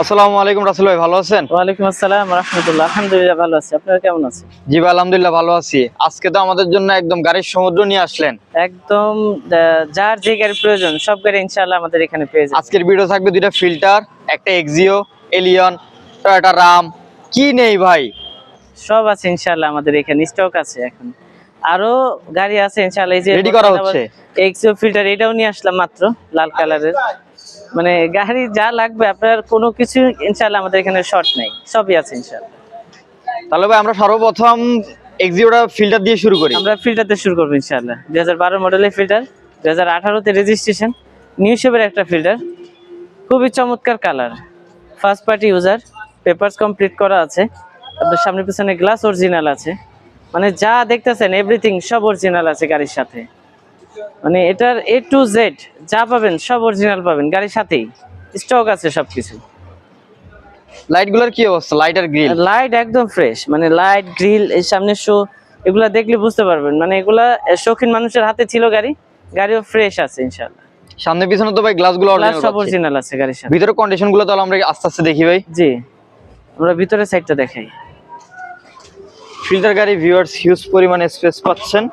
আসসালামু আলাইকুম রাসেল ভাই ভালো আছেন? ওয়ালাইকুম আসসালাম রহমতুল্লাহ। আলহামদুলিল্লাহ ভালো আছি। আপনারা কেমন আছেন? জি ভাই আলহামদুলিল্লাহ ভালো আছি। আজকে তো আমাদের জন্য একদম গাড়ির সমুদ্র নিয়ে আসলেন। একদম যার যে গাড়ি প্রয়োজন সব গাড়ি ইনশাআল্লাহ আমাদের এখানে পেয়ে যাবেন। আজকের ভিডিও থাকবে দুইটা ফিল্টার একটা এক্সিও এলিয়ন টয়োটা রাম কি নেই ভাই? সব আছে ইনশাআল্লাহ আমাদের এখানে স্টক আছে এখন। আরও গাড়ি আছে ইনশাআল্লাহ এই যে Ready করা হচ্ছে। এক্সিও ফিল্টার এটাও নিয়ে আসলাম মাত্র লাল কালারের মানে গাড়ি যা লাগবে আপনার কোনো কিছু ইনশাল্লাহ আমাদের এখানে শর্ট নেই। সবই আছে ইনশাল্লাহ তাহলে ভাই আমরা সর্বপ্রথম এক্সিওটা ফিল্টার দিয়ে শুরু করি। আমরা ফিল্টারতে শুরু করব ইনশাল্লাহ দুই হাজার বারো মডেলের ফিল্টার দুই হাজার আঠারোতে রেজিস্ট্রেশন নিউ শেপের একটা ফিল্টার খুবই চমৎকার colour first party user papers complete করা আছে। আপনার সামনে পিছনে গ্লাস অরিজিনাল আছে। মানে যা দেখতেছেন এভরিথিং সব অরিজিনাল আছে গাড়ির সাথে। মানে এটার এ টু জেড যা পাবেন সব অরিজিনাল পাবেন গাড়ির সাথেই। স্টক আছে সবকিছু। লাইটগুলোর কি অবস্থা? লাইট আর গ্রিল লাইট একদম ফ্রেশ মানে লাইট গ্রিল এই সামনে শো এগুলা দেখলে বুঝতে পারবেন। মানে এগুলা শৌখিন মানুষের হাতে ছিল গাড়ি গাড়িও ফ্রেশ আছে ইনশাআল্লাহ। সামনে পিছনে তো ভাই গ্লাসগুলো গ্লাস সব অরিজিনাল অরিজিনাল আছে গাড়ির সাথে। ভিতরে কন্ডিশনগুলো তাহলে আমরা আস্তে আস্তে দেখি ভাই। জি আমরা ভিতরে সাইডটা দেখাই। ফিল্টার গাড়ি ভিউয়ার্স হিউজ পরিমাণে স্পেস পাচ্ছেন।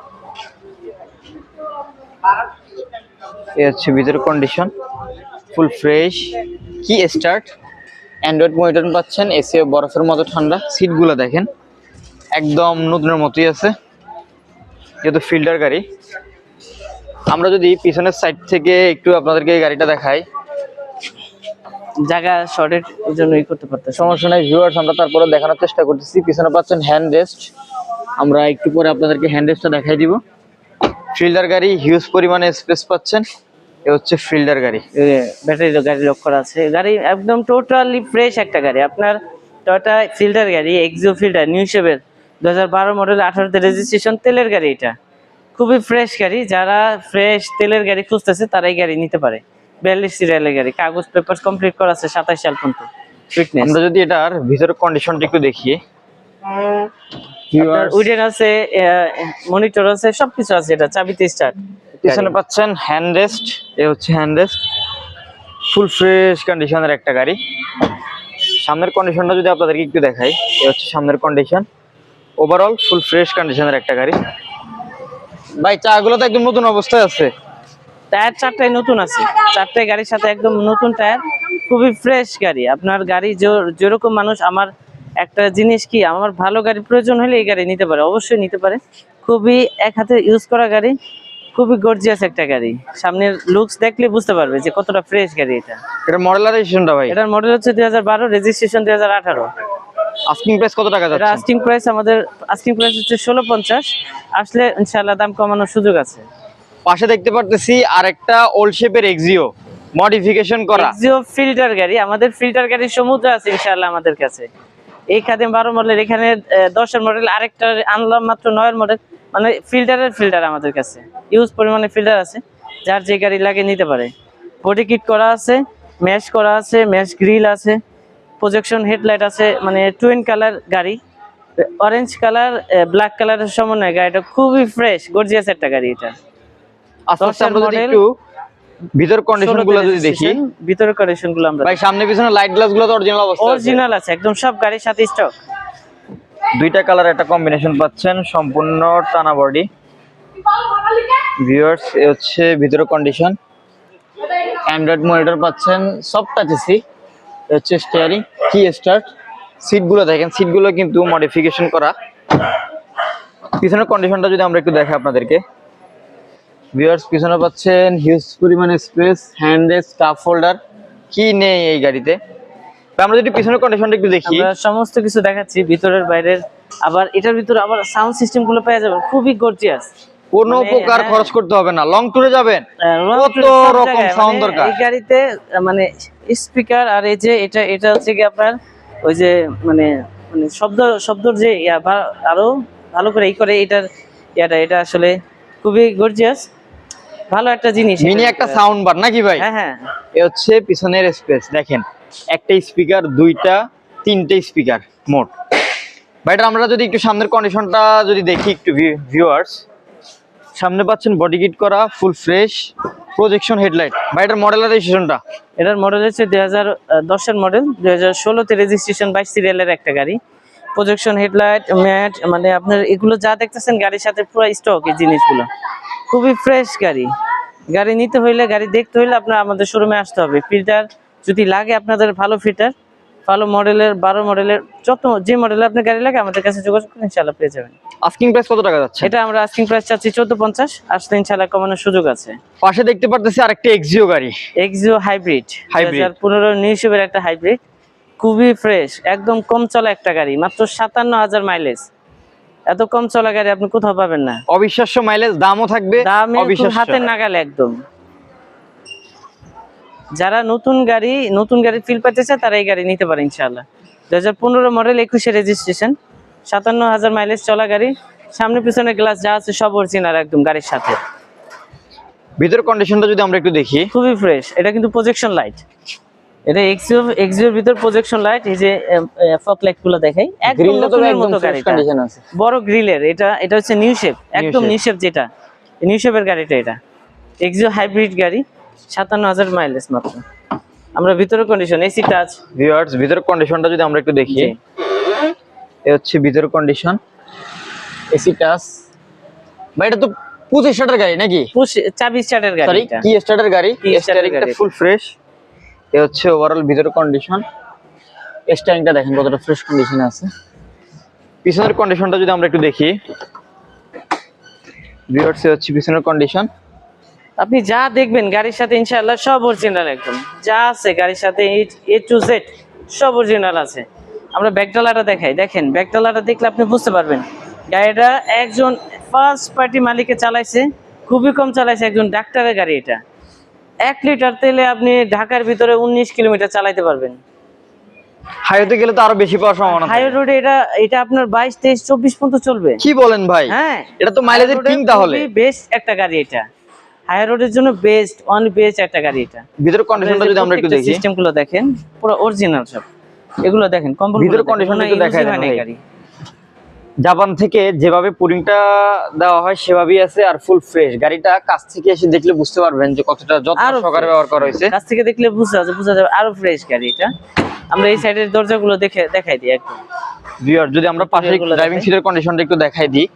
এই হচ্ছে ভিতরে condition full fresh key start Android monitor পাচ্ছেন এসি বরফের মতো ঠান্ডা। সিটগুলো দেখেন একদম নতুনের মতোই আছে যেহেতু ফিল্টার গাড়ি। আমরা যদি পিছনের সাইড থেকে একটু আপনাদেরকে এই গাড়িটা দেখাই। জায়গা শর্টের জন্য ই করতে পারতেছি। সমস্যা নাই ভিউয়ার্স আমরা তারপরে দেখানোর চেষ্টা করতেছি। পিছনে পাচ্ছেন হ্যান্ড রেস্ট আমরা একটু পরে আপনাদেরকে হ্যান্ড রেস্টটা দেখাই দিব। ফিল্ডার গাড়ি হিউজ পরিমাণে স্পেস পাচ্ছেন। এ হচ্ছে ফিল্ডার গাড়ি। ব্যাটারি গাড়ি লক করা আছে। গাড়ি একদম টোটালি ফ্রেশ একটা গাড়ি। আপনার টয়টা ফিল্টার গাড়ি এক্সিও ফিল্টার নিউ শেপের দু হাজার বারো মডেল আঠারোতে রেজিস্ট্রেশন তেলের গাড়ি এটা। খুবই ফ্রেশ গাড়ি। যারা ফ্রেশ তেলের গাড়ি খুঁজতেছে তারাই গাড়ি নিতে পারে। বিয়াল্লিশ সিরিয়ালের গাড়ি। কাগজ পেপার কমপ্লিট করা আছে সাতাশ সাল পর্যন্ত। ফিটনেস আমরা যদি এটার ভিতরের কন্ডিশনটা একটু দেখি উইডেন আছে মনিটর আছে সবকিছু আছে এটা চাবিতে স্টার্ট পিছনে পাচ্ছেন হ্যান্ড রেস্ট এ হচ্ছে হ্যান্ড রেস্ট ফুল ফ্রেশ কন্ডিশনের একটা গাড়ি। সামনের কন্ডিশনটা যদি আপনাদেরকে একটু দেখাই এ হচ্ছে সামনের কন্ডিশন ওভারঅল ফুল ফ্রেশ কন্ডিশনের একটা গাড়ি। ভাই চাগুলো তো একদম নতুন অবস্থায় আছে। টায়ার চারটায় নতুন আছে। চারটায় গাড়ির সাথে একদম নতুন টায়ার খুবই ফ্রেশ গাড়ি। আপনার গাড়ি যেরকম মানুষ আমার একটা জিনিস কি আমার ভালো গাড়ি প্রয়োজন হলে এই গাড়ি নিতে পারে অবশ্যই নিতে পারে। খুবই এক হাতে ইউজ করা গাড়ি খুবই গর্জিয়াস একটা গাড়ি। সামনের লুকস দেখলে বুঝতে পারবে যে কতটা ফ্রেশ গাড়ি এটা। এটা মডেলারাইজেশনটা ভাই? এটার মডেল হচ্ছে দুই হাজার বারো রেজিস্ট্রেশন দুই হাজার আঠারো। আস্কিং প্রাইস কত টাকা এটা যাচ্ছে? আস্কিং প্রাইস আমাদের আস্কিং প্রাইস হচ্ছে ষোলো পঞ্চাশ। আসলে ইনশাল্লাহ দাম কমানোর সুযোগ আছে। পাশে দেখতে পারতেছি আরেকটা ওল্ড শেপের এক্সিও মডিফিকেশন করা। এক্সিও ফিল্টার গাড়ি আমাদের ফিল্টার গাড়ির সমুদ্র আছে ইনশাআল্লাহ আমাদের কাছে। এই খাদিম বারো মডেল এখানে দশের মডেল আরেকটা আনলাম মাত্র নয়ের মডেল মানে ফিল্টারের ফিল্টার আমাদের কাছে। ইউজ পরিমাণে ফিল্টার আছে যার যে গাড়ি লাগে নিতে পারে। বডি কিট করা আছে ম্যাশ করা আছে ম্যাশ গ্রিল আছে প্রজেকশন হেডলাইট আছে মানে টুইন কালার গাড়ি। অরেঞ্জ কালার ব্ল্যাক কালারের সমন্বয় গাড়িটা খুবই ফ্রেশ গর্জিয়াস একটা গাড়ি এটা। আস্তে ভিতর কন্ডিশনগুলো যদি দেখি। ভিতরের কন্ডিশনগুলো আমরা ভাই সামনে পিছনে লাইট গ্লাসগুলো তো অরিজিনাল অবস্থা অরিজিনাল আছে একদম সব গাড়ির সাথে স্টক দুইটা কালার একটা কম্বিনেশন পাচ্ছেন সম্পূর্ণ টানা বডি ভিউয়ার্স এ হচ্ছে ভিতরে কন্ডিশন অ্যান্ড্রয়েড মনিটর পাচ্ছেন সব টাচ এসি এ হচ্ছে স্টিয়ারিং কি স্টার্ট সিটগুলো দেখেন সিটগুলো কিন্তু মডিফিকেশন করা। পিছনের কন্ডিশনটা যদি আমরা একটু দেখাই আপনাদেরকে। ভিউয়ার্স পিছনে পাচ্ছেন হিউজ পরিমাণে space hand rest cup holder কি নেই এই গাড়িতে? আমরা যদি পিছনের কন্ডিশনটা একটু দেখি। সমস্ত কিছু দেখাচ্ছি ভিতরের বাইরের। আবার এটার ভিতরে আবার সাউন্ড সিস্টেমগুলো পেয়ে যাবেন খুবই গর্জিয়াস কোনো মানে, প্রকার হ্যাঁ। খরচ করতে হবে না লং ট্যুরে যাবেন। কত রকম sound দরকার? এই গাড়িতে মানে স্পিকার আর এই যে এটা এটা হচ্ছে কি আপনার ওই যে মানে মানে শব্দ শব্দর যে আরও ভালো করে এই করে এটার ইয়াটা এটা আসলে খুবই গর্জিয়াস ভালো একটা জিনিস মিনি একটা। সাউন্ড বার নাকি ভাই? হ্যাঁ হ্যাঁ। এ হচ্ছে পিছনের স্পেস দেখেন একটা স্পিকার দুইটা তিনটে স্পিকার মোট। ভাই আমরা যদি একটু সামনের কন্ডিশনটা যদি দেখি একটু ভিউয়ার্স সামনে পাচ্ছেন বডি কিট করা ফুল ফ্রেশ প্রজেকশন হেডলাইট বা এটার মডেল রেজিস্ট্রেশনটা এটার মডেল হচ্ছে দুই হাজার দশের মডেল দুই হাজার ষোলোতে রেজিস্ট্রেশন বাইশ সিরিয়ালের একটা গাড়ি। প্রজেকশন হেডলাইট ম্যাট মানে আপনার এগুলো যা দেখতেছেন গাড়ির সাথে পুরো স্টক এই জিনিসগুলো। খুবই ফ্রেশ গাড়ি। গাড়ি নিতে হইলে গাড়ি দেখতে হইলে আপনার আমাদের শোরুমে আসতে হবে। ফিল্টার যদি লাগে আপনাদের ভালো ফিল্টার ভালো মডেলের বারো মডেলের যত যে মডেলের আপনার গাড়ি লাগে আমাদের কাছে যোগাযোগ করুন ইনশাল্লাহ পেয়ে যাবেন। আস্কিং প্রাইস কত টাকা যাচ্ছে? এটা আমরা আস্কিং প্রাইস চাচ্ছি চোদ্দ পঞ্চাশ আসলে ইনশাল্লাহ কমানোর সুযোগ আছে। পাশে দেখতে পারতেছি আরেকটা এক্সিও গাড়ি। Axio hybrid. হাজার পনেরো নিউশিপের একটা হাইব্রিড খুবই ফ্রেশ একদম কম চলা একটা গাড়ি মাত্র সাতান্ন হাজার মাইলেজ এত কম চলা গাড়ি আপনি কোথাও পাবেন না। অবিশ্বাস্য মাইলেজ দামও থাকবে দামে হাতের নাগালে একদম। যারা নতুন গাড়ি নতুন গাড়ি ফিল পাইতে চায় তারা এই গাড়ি নিতে পারে ইনশাআল্লাহ। দু হাজার পনেরো মডেল একুশে রেজিস্ট্রেশন সাতান্ন হাজার মাইলেজ চলা গাড়ি। সামনে পিছনে গ্লাস যা আছে সব অরিজিনাল একদম গাড়ির সাথে। ভিতর কন্ডিশনটা যদি আমরা একটু দেখি। খুবই ফ্রেশ এটা কিন্তু প্রজেকশন লাইট এটা এক্সিও এক্সিওর ভিতর প্রজেকশন লাইট এই যে ফক লাইটগুলো দেখাই। একদম তো নতুনের মতো গাড়িটা। কন্ডিশন আছে। বড় গ্রিলের এটা এটা হচ্ছে নিউ শেপ একদম নিউ শেপ যেটা। নিউ শেপের গাড়িটা এটা। এক্সিও হাইব্রিড গাড়ি সাতান্ন হাজার মাইলেজ মাত্র। আমরা ভিতরে কন্ডিশন এসি টাচ ভিউয়ার্স ভিতর কন্ডিশনটা যদি আমরা একটু দেখি। এ হচ্ছে ভিতর কন্ডিশন এসি টাচ ভাই এটা তো পঁচিশ স্টার্টার গাড়ি নাকি? পুশ চাবি স্টার্টের গাড়ি সরি কি স্টার্টার গাড়ি। Key starter স্টারিংটা গাড়ি। ফুল ফ্রেশ এ হচ্ছে ওভারঅল ভিতর কন্ডিশন স্টারিংটা দেখেন কতটা ফ্রেশ কন্ডিশনে আছে। পিছনের কন্ডিশনটা যদি আমরা একটু দেখি। ভিউয়ার্স হচ্ছে পিছনের কন্ডিশন আপনি যা দেখবেন গাড়ির সাথে ইনশাআল্লাহ সব অরিজিনাল একদম। যা আছে গাড়ির সাথে এ টু জেড সব অরিজিনাল আছে। আমরা ব্যাকডালাটা দেখাই। দেখেন ব্যাকডালাটা দেখলে আপনি বুঝতে পারবেন। গাড়িটা একজন ফার্স্ট পার্টি মালিকে চালাইছে, খুবই কম চালাইছে একজন ডাক্তারের গাড়ি এটা। এক লিটার তেলে আপনি ঢাকার ভিতরে উনিশ কিলোমিটার চালাইতে পারবেন। হাইওয়েতে গেলে তো আরও বেশি পাওয়ার সম্ভাবনা হাইওয়ে রোডে এটা এটা আপনার বাইশ তেইশ চব্বিশ পর্যন্ত চলবে। কি বলেন ভাই? হ্যাঁ। এটা তো মাইলেজের কিং তাহলে। বেস্ট একটা গাড়ি এটা। হাই রোডের জন্য বেস্ট বেস্ট একটা গাড়ি এটা। ভিতর কন্ডিশনটা যদি আমরা একটু দেখি। সিস্টেমগুলো দেখেন পুরো অরিজিনাল সব। এগুলো দেখেন কম্বল একটু দেখায়। জাপান থেকে যেভাবে পুরিংটা দেওয়া হয় সেভাবেই আছে আর ফুল ফ্রেশ গাড়িটা কাছ থেকে এসে দেখলে বুঝতে পারবেন যে কতটা যত্ন সহকারে ব্যবহার করা হয়েছে। কাছ থেকে দেখলে বুঝা যাবে বুঝা যাবে আরও ফ্রেশ গাড়ি এটা। আমরা এই সাইডের দরজাগুলো দেখে দেখাই দিই একদম। ভিউয়ার যদি আমরা পাশে ড্রাইভিং। সিটের কন্ডিশনটা একটু দেখাই দিই।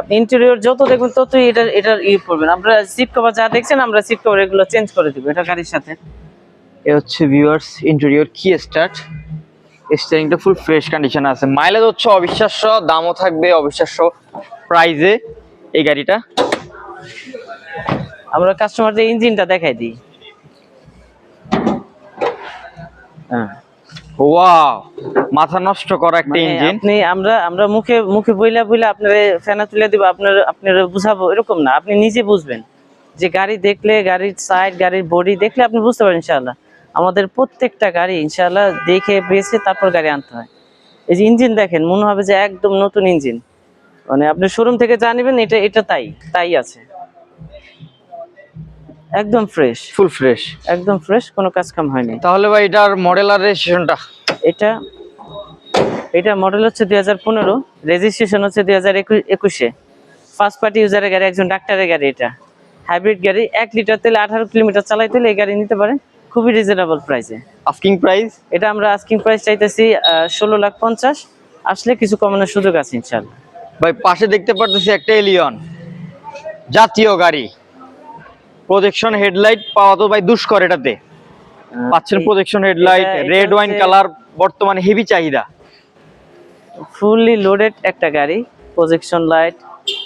আপনি ইন্টেরিয়র যত দেখবেন ততই এটা এটার ই পড়বেন। আমরা সিট কভার যা দেখছেন আমরা সিট কভার এগুলো চেঞ্জ করে দিব এটা গাড়ির সাথে। এ হচ্ছে ভিউয়ার্স ইন্টেরিয়র কি স্টার্ট স্টিয়ারিংটা ফুল ফ্রেশ কন্ডিশনে আছে। মাইলেজ হচ্ছে অবিশ্বাস্য দামও থাকবে অবিশ্বাস্য প্রাইজে এই গাড়িটা। আমরা কাস্টমারদের ইঞ্জিনটা দেখাই দিই। হ্যাঁ। ওয়াও মাথা নষ্ট করা একটা মানে ইঞ্জিন আপনি আমরা আমরা মুখে মুখে বইলা বইলা আপনার ফেনা তুলে দিব আপনার আপনার বুঝাবো এরকম না। আপনি নিজে বুঝবেন। যে গাড়ি দেখলে গাড়ির সাইড গাড়ির বডি দেখলে আপনি বুঝতে পারেন ইনশাআল্লাহ। আমাদের প্রত্যেকটা গাড়ি ইনশাআল্লাহ দেখে বেছে তারপর গাড়ি আনতে হয়। এই যে ইঞ্জিন দেখেন মনে হবে যে একদম নতুন ইঞ্জিন। মানে আপনি শোরুম থেকে জানিবেন এটা এটা তাই তাই আছে। একদম ফ্রেশ ফুল ফ্রেশ একদম ফ্রেশ কোনো কাজ কাম হয়নি। তাহলে ভাই এটার মডেল আর রেজিস্ট্রেশনটা এটা এটা মডেল হচ্ছে দুই হাজার পনেরো রেজিস্ট্রেশন হচ্ছে দুই হাজার একুশে ফার্স্ট পার্টি ইউজারের গাড়ি একজন ডাক্তারের গাড়ি এটা। হাইব্রিড গাড়ি এক লিটার তেলে আঠারো কিলোমিটার চালাইতে এই গাড়ি নিতে পারেন। খুবই রিজনেবল প্রাইসে আস্কিং প্রাইস এটা আমরা আস্কিং প্রাইস চাইতেছি ষোলো লাখ পঞ্চাশ। আসলে কিছু কমানোর সুযোগ আছে ইনশাল্লাহ ভাই পাশে দেখতে পারতেছি একটা এলিয়ন জাতীয় গাড়ি। প্রজেকশন হেডলাইট পাওয়া তো ভাই দুষ্কর এটাতে। পাচ্ছেন projection headlight red wine colour বর্তমানে হেভি চাহিদা। ফুললি লোডেড একটা গাড়ি প্রজেকশন লাইট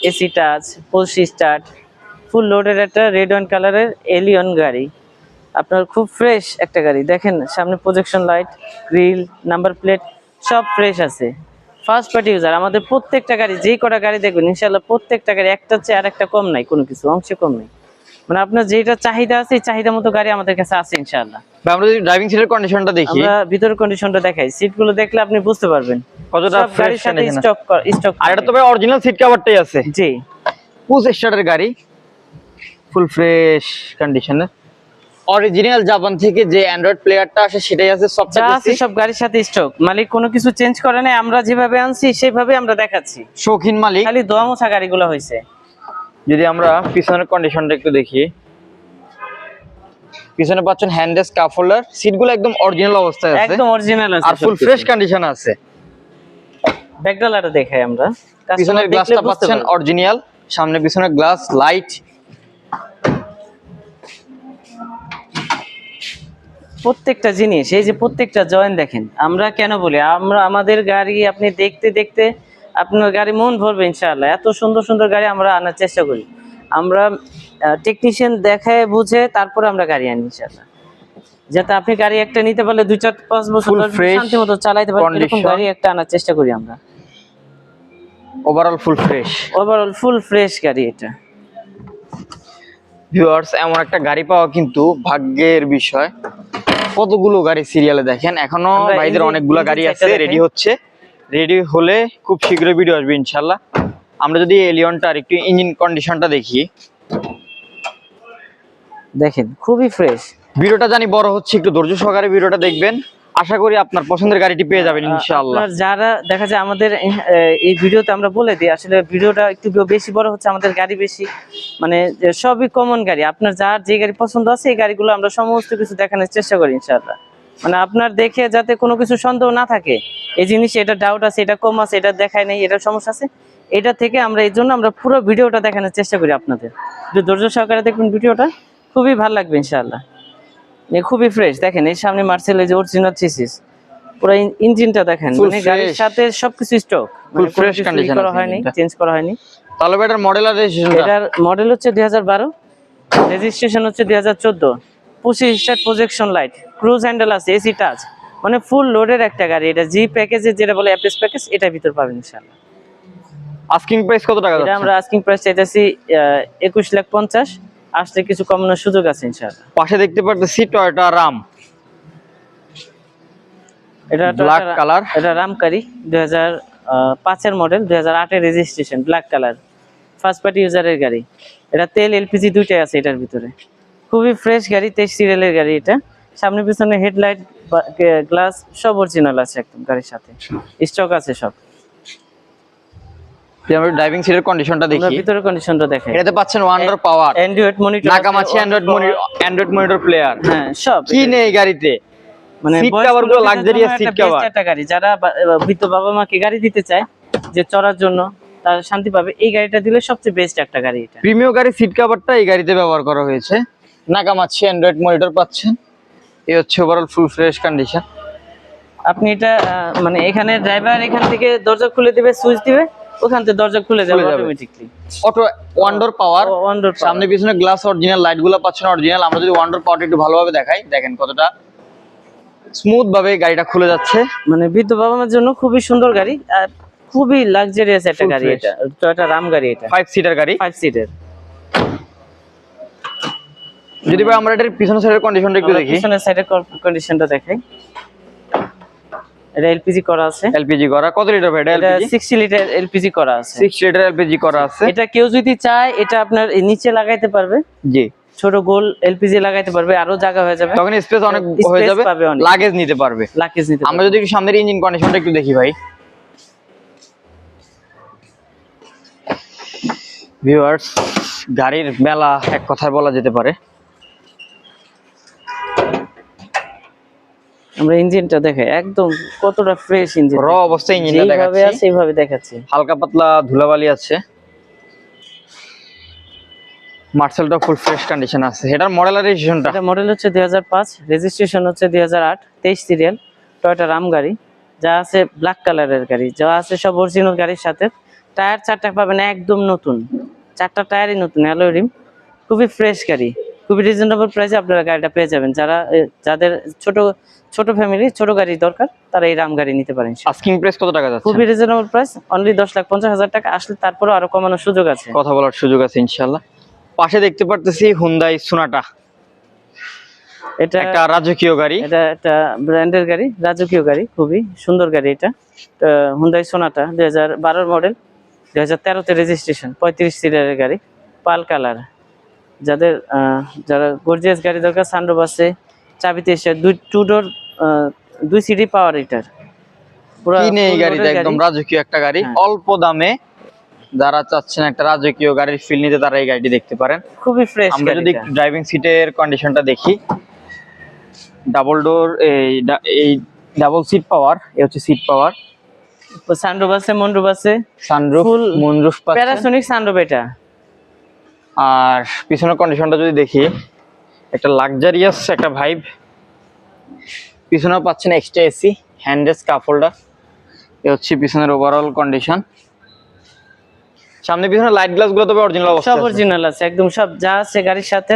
এসি টাচ পলসি স্টার্ট ফুল লোডেড একটা রেড ওয়াইন কালারের এলিয়ন গাড়ি। আপনার খুব ফ্রেশ একটা গাড়ি। দেখেন সামনে projection light grill number plate সব ফ্রেশ আছে। ফার্স্ট পার্টি ইউজার আমাদের প্রত্যেকটা গাড়ি যেই কটা গাড়ি দেখবেন ইনশাল্লাহ প্রত্যেকটা গাড়ি একটা চেয়ে আর একটা কম নাই কোনো কিছু অংশে কম নাই। মানে আপনার যেটা চাহিদা আছে এই চাহিদা মতো গাড়ি আমাদের কাছে আছে ইনশাল্লাহ আমরা যদি ড্রাইভিং সিটের কন্ডিশনটা দেখি। আমরা ভিতরের কন্ডিশনটা দেখাই। সিটগুলো দেখলে আপনি বুঝতে পারবেন। কতটা গাড়ির সাথে স্টক স্টক আর এটা তো ভাই অরিজিনাল সিট কভারটাই আছে। জি। পুশ স্টার্টের গাড়ি ফুল ফ্রেশ কন্ডিশনে অরিজিনাল জাপান থেকে যে অ্যান্ড্রয়েড প্লেয়ারটা আসে সেটাই আছে সবচেয়ে সব গাড়ির সাথে স্টক মালিক কোনো কিছু চেঞ্জ করে নাই আমরা যেভাবে আনছি সেভাবে আমরা দেখাচ্ছি। শৌখিন মালিক। খালি দোয়া মোছা গাড়িগুলো হয়েছে যদি আমরা পিছনের কন্ডিশনটা একটু দেখি। পিছনে পাচ্ছেন হ্যান্ডেস কাপ হোল্ডার সিটগুলো একদম অরিজিনাল অবস্থায় আছে। একদম অরিজিনাল আছে আর ফুল ফ্রেশ কন্ডিশন আছে। ব্যাকডালাটা দেখাই আমরা। পিছনের গ্লাসটা পাচ্ছেন। অরিজিনাল সামনে পিছনে গ্লাস লাইট প্রত্যেকটা জিনিস এই যে প্রত্যেকটা জয়েন দেখেন আমরা কেন বলি? আমরা আমাদের গাড়ি আপনি দেখতে দেখতে আপনার গাড়ি মন ভরবে ইনশাআল্লাহ। এত সুন্দর সুন্দর গাড়ি আমরা আনার চেষ্টা করি। আমরা টেকনিশিয়ান দেখায় বুঝে তারপরে আমরা গাড়ি আনি ইনশাআল্লাহ। যাতে আপনি গাড়ি একটা নিতে পারলে দুই চার পাঁচ বছর শান্তি মতো চালাইতে পারেন এরকম গাড়ি একটা আনার চেষ্টা করি আমরা। Overall full fresh overall full fresh গাড়ি এটা। ভিউয়ার্স এমন একটা গাড়ি পাওয়া কিন্তু ভাগ্যের বিষয়। কতগুলো গাড়ি সিরিয়ালে দেখেন? এখনও ভাইদের অনেকগুলো গাড়ি আছে রেডি হচ্ছে। রেডি হলে খুব শীঘ্রই ভিডিও আসবে ইনশাল্লাহ আমরা যদি এলিয়নটার একটু ইঞ্জিন কন্ডিশনটা দেখি। দেখেন খুবই ফ্রেশ ভিডিওটা জানি বড় হচ্ছে একটু ধৈর্য সহকারে ভিডিওটা দেখবেন। আশা করি আপনার পছন্দের গাড়িটি পেয়ে যাবেন ইনশাআল্লাহ। যারা দেখা যায় আমাদের এই ভিডিওতে আমরা বলে দিই আসলে ভিডিওটা একটু বেশি বড় হচ্ছে আমাদের গাড়ি বেশি। মানে সবই কমন গাড়ি আপনার যার যে গাড়ি পছন্দ আছে এই গাড়িগুলো আমরা সমস্ত কিছু দেখানোর চেষ্টা করি ইনশাআল্লাহ। মানে আপনার দেখে যাতে কোনো কিছু সন্দেহ না থাকে এই জিনিস এটা ডাউট আছে এটা কম আছে এটা দেখায় নেই এটা সমস্যা আছে এটা থেকে আমরা এই জন্য আমরা পুরো ভিডিওটা দেখানোর চেষ্টা করি আপনাদের। ধৈর্য সহকারে দেখবেন ভিডিওটা খুবই ভালো লাগবে ইনশাআল্লাহ। খুবই ফ্রেশ দেখেন এই সামনে মার্সেল এই যে অরিজিনাল চিসিস পুরো ইঞ্জিনটা দেখেন। মানে গাড়ির সাথে সবকিছু স্টক Full fresh condition করা হয়নি চেঞ্জ করা হয়নি। তাহলে এটার মডেল আর রেজিস্ট্রেশনটা এটার মডেল হচ্ছে দুই হাজার বারো। রেজিস্ট্রেশন হচ্ছে দুই হাজার চোদ্দ। পঁচিশ start projection light cruise handle আছে এসি টাচ মানে ফুল লোডের একটা গাড়ি এটা জি প্যাকেজের যেটা বলে অ্যাপেস প্যাকেজ এটা ভিতর পাবেন ইনশাআল্লাহ। আস্কিং প্রাইস কত টাকা এটা আমরা আস্কিং প্রাইস চাইতেছি একুশ লাখ পঞ্চাশ। আসলে কিছু কমানোর সুযোগ আছে ইনশাআল্লাহ। পাশে দেখতে পারতেছি টয়োটা রাম এটা ব্ল্যাক কালার এটা রামকারি দুই হাজার পাঁচের মডেল দুই হাজার আটের registration black colour first party ইউজারের গাড়ি। এটা তেল এলপিজি দুইটাই আছে এটার ভিতরে। খুবই ফ্রেশ গাড়ি তেইশ সিরিয়ালের গাড়ি এটা। সামনে পিছনে হেডলাইট গ্লাস সব অরিজিনাল আছে একদম গাড়ির সাথে। স্টক আছে সব। আমরা ড্রাইভিং সিটের কন্ডিশনটা আমরা দেখি। ভিতরে কন্ডিশনটা দেখাই এটাতে পাচ্ছেন window power Android monitor Nakamichi Android Android monitor player হ্যাঁ সব। কি নেই গাড়িতে? মানে গুলো একটা গাড়ি। যারা বৃদ্ধ বাবা মাকে গাড়ি দিতে চায় যে চড়ার জন্য তার শান্তি পাবে। এই গাড়িটা দিলে সবচেয়ে বেস্ট একটা গাড়ি এটা। প্রিমিয় গাড়ি সিট কভারটা এই গাড়িতে ব্যবহার করা হয়েছে। নাকামাচ্ছি অ্যান্ড্রয়েড মনিটর পাচ্ছেন। এই হচ্ছে ওভারঅল ফুল ফ্রেশ কন্ডিশন আপনি এটা মানে এখানে ড্রাইভার এখান থেকে দরজা খুলে দিবে সুইচ দিবে। ওখান থেকে দরজা খুলে যাবে automatically auto window power window সামনে পিছনে গ্লাস অরিজিনাল লাইটগুলো পাচ্ছেন অরিজিনাল আমরা যদি ওয়ান্ডার পাওয়ারটা একটু ভালোভাবে দেখাই দেখেন কতটা স্মুথ ভাবে গাড়িটা খুলে যাচ্ছে। মানে বৃদ্ধ বাবা মার জন্য খুবই সুন্দর গাড়ি আর খুবই লাক্সারিয়াস একটা গাড়ি। এটা। টয়োটা রাম গাড়ি এটা। ফাইভ সিটার গাড়ি। ফাইভ সিটের যদি ভাই আমরা এটার পিছনে সাইডের কন্ডিশনটা একটু দেখি। পিছনের সাইডের কন্ডিশনটা দেখাই। এটা এলপিজি করা আছে। এলপিজি করা। কত লিটার ভাই এটা এটা এলপিজি? সিক্সটি লিটার এলপিজি করা আছে। লিটার এলপিজি করা আছে। এটা কেউ যদি চায় এটা আপনার নিচে লাগাইতে পারবে। জি। ছোট গোল এলপিজি লাগাইতে পারবে আরও জায়গা হয়ে যাবে। তখন স্পেস অনেক হয়ে যাবে লাগেজ নিতে পারবে। লাকেজ নিতে আমরা যদি সামনের ইঞ্জিন কন্ডিশনটা একটু দেখি ভাই। ভিউয়ার্স গাড়ির মেলা এক কথায় বলা যেতে পারে। আমরা ইঞ্জিনটা দেখাই একদম কতটা ফ্রেশ ইঞ্জিন র অবস্থায় ইঞ্জিনটা যেভাবে দেখাচ্ছি। আছে এইভাবে দেখাচ্ছি। হালকা পাতলা ধুলাবালি আছে। মার্সেলটা ফুল ফ্রেশ কন্ডিশন আছে। এটার মডেল আর রেজিস্ট্রেশনটা এটা মডেল হচ্ছে দুই হাজার পাঁচ রেজিস্ট্রেশন হচ্ছে দুই হাজার আট তেইশ সিরিয়াল টয়টা রাম গাড়ি। যা আছে ব্ল্যাক কালারের গাড়ি যা আছে সব অরিজিনাল গাড়ির সাথে। টায়ার চারটা পাবেন একদম নতুন। চারটা টায়ারই নতুন অ্যালোয় রিম খুবই ফ্রেশ গাড়ি। খুবই রিজনেবল প্রাইসে আপনারা গাড়িটা পেয়ে যাবেন। যারা যাদের ছোট ছোট ফ্যামিলি ছোট গাড়ি দরকার তারা এই রাম গাড়ি নিতে পারেন আস্কিং প্রাইস কত টাকা যাচ্ছে? খুবই রিজনেবল প্রাইস অনলি দশ লাখ পঞ্চাশ হাজার টাকা আসলে তারপরে আরও কমানোর সুযোগ আছে। কথা বলার সুযোগ আছে ইনশাল্লাহ পাশে দেখতে পারতেছি হুন্দাই সোনাটা এটা একটা রাজকীয় গাড়ি। এটা একটা ব্র্যান্ডের গাড়ি রাজকীয় গাড়ি খুবই সুন্দর গাড়ি এটা। হুন্দাই সোনাটা দুই হাজার বারোর মডেল দুই হাজার তেরোতে রেজিস্ট্রেশন পঁয়ত্রিশ সিটারের গাড়ি পাল কালার। যাদের যারা গর্জিয়াস গাড়ি দরকার সানরুফ আছে চাবিতে এসে দুই টু ডোর দুই সিটি পাওয়ার এটার পুরো কি নেই এই গাড়িটা একদম গাড়ি। রাজকীয় একটা গাড়ি। হ্যাঁ। অল্প দামে যারা চাচ্ছেন একটা রাজকীয় গাড়ির ফিল নিতে তারা এই গাড়িটি দেখতে পারেন। খুবই ফ্রেশ আমরা যদি ড্রাইভিং সিটের কন্ডিশনটা দেখি ডাবল ডোর এই এই ডাবল সিট পাওয়ার এই হচ্ছে সিট পাওয়ার সানরুফ আছে আছে। সানরুফ Full মুনরুফ পাচ্ছেন। প্যারাসোনিক সানরুফ এটা। আর পিছনের কন্ডিশনটা যদি দেখি একটা লাক্সারিয়াস একটা ভাইব পিছনেও পাচ্ছেন extra AC handles cup holder এ হচ্ছে পিছনের ওভারঅল কন্ডিশন সামনে পিছনে লাইট গ্লাসগুলো তবে অরিজিনাল অবস্থা সব অরিজিনাল আছে একদম সব যা আছে গাড়ির সাথে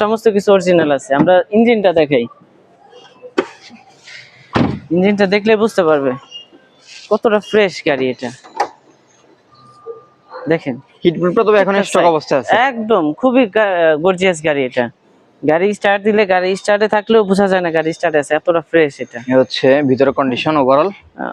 সমস্ত কিছু অরিজিনাল আছে। আমরা ইঞ্জিনটা দেখাই। ইঞ্জিনটা দেখলে বুঝতে পারবে কতটা ফ্রেশ গাড়ি এটা। দেখেন। হিট প্রুফটা তবে এখন স্টক অবস্থা আছে। একদম খুবই গর্জিয়াস গাড়ি এটা। গাড়ি স্টার্ট দিলে গাড়ি স্টার্টে থাকলেও বোঝা যায় না গাড়ি স্টার্ট আছে এতটা ফ্রেশ এটা। হচ্ছে ভিতরে condition overall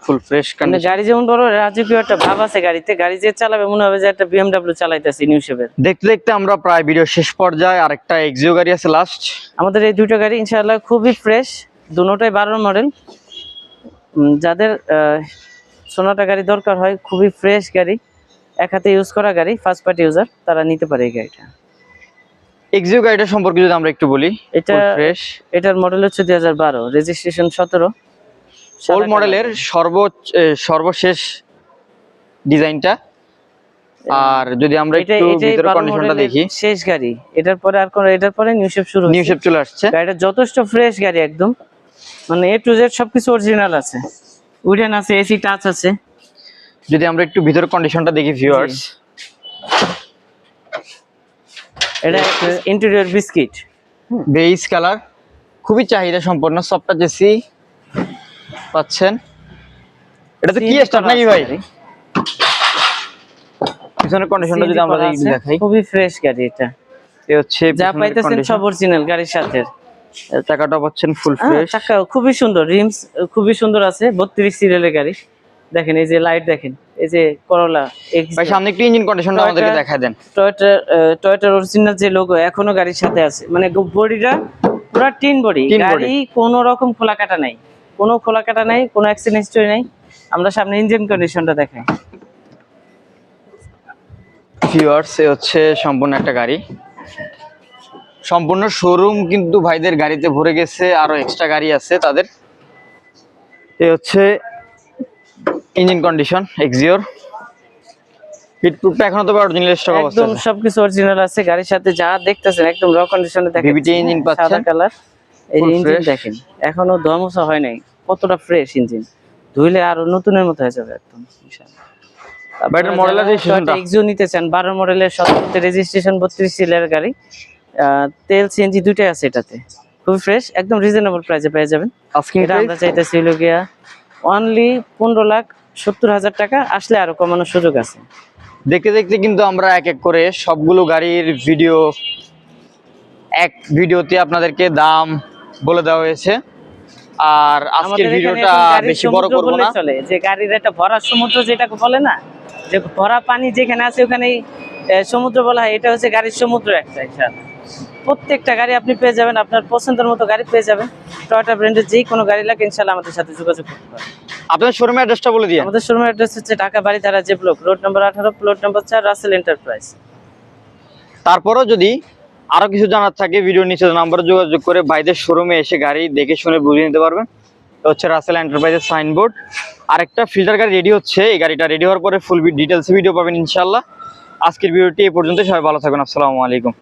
full fresh condition গাড়ি যেমন বড় রাজকীয় একটা ভাব আছে গাড়িতে। গাড়ি যে চালাবে মনে হবে যে একটা বিএমডাব্লিউ চালাইতেছি নিউ শেপের দেখতে দেখতে আমরা প্রায় ভিডিও শেষ পর্যায়ে আরেকটা এক্সিও গাড়ি আছে লাস্ট আমাদের এই দুটো গাড়ি ইনশাআল্লাহ খুবই ফ্রেশ দুটোটাই বারোর মডেল যাদের সোনাটা গাড়ি দরকার হয় খুবই ফ্রেশ গাড়ি। এক হাতে ইউজ করা গাড়ি ফার্স্ট পার্টি ইউজার তারা নিতে পারে এই গাড়িটা। এক্সিও গাড়িটা সম্পর্কে যদি আমরা একটু বলি এটা ফ্রেশ এটার মডেল হচ্ছে দুই হাজার বারো রেজিস্ট্রেশন সতেরো। ওল্ড মডেলের সর্ব সর্বশেষ ডিজাইনটা। আর যদি আমরা একটু এটাই কন্ডিশনটা দেখি। শেষ গাড়ি। এটার পরে আর কোন এটার পরে নিউ শেপ শুরু নিউ। শেপ চলে আসছে। গাড়িটা যথেষ্ট ফ্রেশ গাড়ি একদম। মানে এ টু জেড সবকিছু অরিজিনাল আছে। উডেন আছে এসি টাচ আছে। যদি আমরা একটু ভিতরে কন্ডিশনটা দেখি ভিউয়ার্স এটা ইন্টেরিয়র বিস্কিট বেইজ কালার খুবই চাহিদা সম্পন্ন। সবটা জেসি পাচ্ছেন। এটা তো কি স্টার্ট নাকি ভাই? পিছনের কন্ডিশনটা যদি আমরা দেখাই। খুবই ফ্রেশ গাড়ি এটা। এ হচ্ছে যা পাইতেছেন সব অরিজিনাল গাড়ির সাথে। চাকাটা পাচ্ছেন ফুল ফ্রেশ চাকা খুবই সুন্দর। রিমস খুবই সুন্দর আছে। বত্রিশ সিরিয়ালের গাড়ি। দেখেন এই যে লাইট দেখেন এই যে করলা ভাই সামনে একটু ইঞ্জিন কন্ডিশনটা আমাদেরকে দেখায় দেন। টয়টার টয়টার অরিজিনাল যে লোগো এখনও গাড়ির সাথে আছে। মানে বডিটা পুরো টিন বডি। গাড়ি কোনো রকম খোলা কাটা নাই। কোনো খোলা কাটা নাই কোনো অ্যাক্সিডেন্ট হিস্টরি নাই। আমরা সামনে ইঞ্জিন কন্ডিশনটা দেখাই। ভিউয়ার্স এ হচ্ছে সম্পূর্ণ একটা গাড়ি। সম্পূর্ণ শোরুম কিন্তু ভাইদের গাড়িতে ভরে গেছে আরও এক্সট্রা গাড়ি আছে তাদের। এ হচ্ছে ইঞ্জিন কন্ডিশন এক্সিওর হিট প্রুফটা এখনও তবে অরিজিনাল স্টক অবস্থা একদম সবকিছু অরিজিনাল আছে গাড়ির সাথে যা দেখতেছেন একদম র কন্ডিশনে দেখেন। Engine পাচ্ছেন। সাদা কালার এই ইঞ্জিন দেখেন এখনও হয় নাই কতটা ফ্রেশ ইঞ্জিন ধুইলে আরও নতুনের মতো হয়ে যাবে একদম ইনশাআল্লাহ। এটার model আর এক্সিও নিতে চান বারো মডেলের সতেরোতে রেজিস্ট্রেশন বত্রিশ সিলের গাড়ি। তেল সিএনজি দুইটাই আছে এটাতে। খুবই ফ্রেশ একদম রিজনেবল প্রাইসে পেয়ে যাবেন। আস্কিং এটা আমরা চাইতেছি হলো গিয়া অনলি পনেরো লাখ সত্তর হাজার টাকা আসলে আরও কমানোর সুযোগ আছে। দেখতে দেখতে কিন্তু আমরা এক এক করে সবগুলো গাড়ির ভিডিও এক ভিডিওতে আপনাদেরকে দাম বলে দেওয়া হয়েছে। আর আজকের ভিডিওটা বেশি বড় করব না। চলে। যে গাড়ির একটা ভরা সমুদ্র যেটাকে বলে না যে ভরা পানি যেখানে আছে ওখানেই সমুদ্র বলা হয়। এটা হচ্ছে গাড়ির সমুদ্র একটা প্রত্যেকটা গাড়ি আপনি পেয়ে যাবেন আপনার পছন্দের মতো গাড়ি পেয়ে যাবেন। টয়টা ব্র্যান্ডের যেই কোনো গাড়ি লাগে ইনশাআল্লাহ আমাদের সাথে যোগাযোগ করতে পারেন আপনার শোরুমের অ্যাড্রেসটা বলে দিয়ে আমাদের শোরুমের অ্যাড্রেস হচ্ছে ঢাকা বাড়িধারা যে ব্লক রোড নাম্বার আঠারো প্লট নাম্বার চার রাসেল এন্টারপ্রাইজ। তারপরও যদি আরও কিছু জানার থাকে ভিডিও নিচে নাম্বারে যোগাযোগ করে ভাইদের শোরুমে এসে গাড়ি দেখে শুনে বুঝে নিতে পারবেন। হচ্ছে রাসেল এন্টারপ্রাইজের সাইনবোর্ড আরেকটা ফিল্টার গাড়ি রেডি হচ্ছে এই গাড়িটা রেডি হওয়ার পরে ফুল ডিটেলস ভিডিও পাবেন ইনশাল্লাহ আজকের ভিডিওটি এই পর্যন্ত সবাই ভালো থাকবেন আসসালামু আলাইকুম।